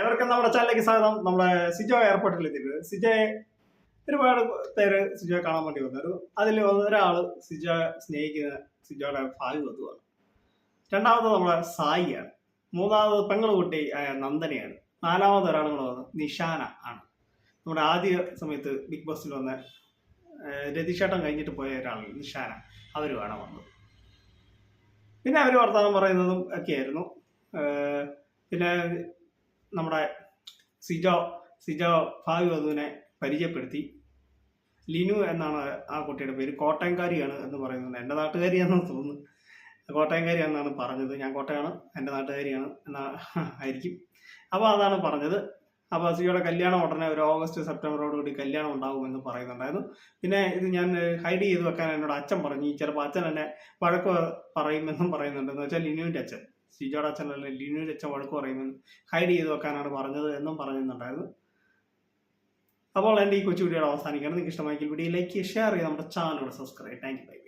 എവർക്കും നമ്മുടെ ചാനലിലേക്ക് സ്വാഗതം. നമ്മുടെ സിജോ എയർപോർട്ടിൽ എത്തിയിട്ടുണ്ട്. സിജോയെ ഒരുപാട് പേര് സിജോയെ കാണാൻ വേണ്ടി വന്നു. അതിൽ ഒരാൾ സിജോയെ സ്നേഹിക്കുന്ന സിജോയുടെ ഭാവി വധുവാണ് രണ്ടാമത് നമ്മുടെ സായിയാണ്. മൂന്നാമത് പെങ്ങളുകുട്ടി നന്ദനയാണ്. നാലാമത് ഒരാളും കൂടെ വന്നത് നിഷാന ആണ്. നമ്മുടെ ആദ്യ സമയത്ത് ബിഗ് ബോസിൽ വന്ന രതിഷേട്ടം കഴിഞ്ഞിട്ട് പോയ ഒരാളാണ് നിഷാന. അവരുമാണ് വന്നത്. പിന്നെ അവർ വർത്തമാനം പറയുന്നതും ഒക്കെയായിരുന്നു പിന്നെ നമ്മുടെ സിജോ സിജോ ഭാവി വധുവിനെ പരിചയപ്പെടുത്തി. ലിനു എന്നാണ് ആ കുട്ടിയുടെ പേര്. കോട്ടയംകാരിയാണ് എന്ന് പറയുന്നത് എന്റെ നാട്ടുകാരിയാണെന്ന് തോന്നുന്നു. കോട്ടയംകാരിയാണെന്നാണ് പറഞ്ഞത്. ഞാൻ കോട്ടയാണ് എന്റെ നാട്ടുകാരിയാണ് എന്നാ ആയിരിക്കും. അപ്പോൾ അതാണ് പറഞ്ഞത്. അപ്പോൾ സിജോയുടെ കല്യാണം ഉടനെ ഒരു ഓഗസ്റ്റ് സെപ്റ്റംബറോട് കൂടി കല്യാണം ഉണ്ടാകുമെന്ന് പറയുന്നുണ്ടായിരുന്നു. പിന്നെ ഇത് ഞാൻ ഹൈഡ് ചെയ്ത് വെക്കാൻ എന്നോട് അച്ഛൻ പറഞ്ഞു. ചിലപ്പോൾ അച്ഛൻ എന്നെ വഴക്ക് പറയുമെന്നും പറയുന്നുണ്ടെന്ന് വെച്ചാൽ ലിനുവിന്റെ അച്ഛൻ. സിജോയുടെ അച്ഛനല്ല ലിനുവിന്റെ അച്ഛൻ വഴക്ക് പറയുമെന്ന് ഹൈഡ് ചെയ്ത് വെക്കാനാണ് പറഞ്ഞത് എന്നും പറയുന്നുണ്ടായിരുന്നു അപ്പോൾ എന്റെ ഈ കൊച്ചു വീഡിയോ അവസാനിക്കുകയാണ്. നിങ്ങൾക്ക് ഇഷ്ടമായെങ്കിൽ വീഡിയോ ലൈക്ക് ചെയ്യുക ഷെയർ ചെയ്യുക. നമ്മുടെ channel subscribe thank you. Bye.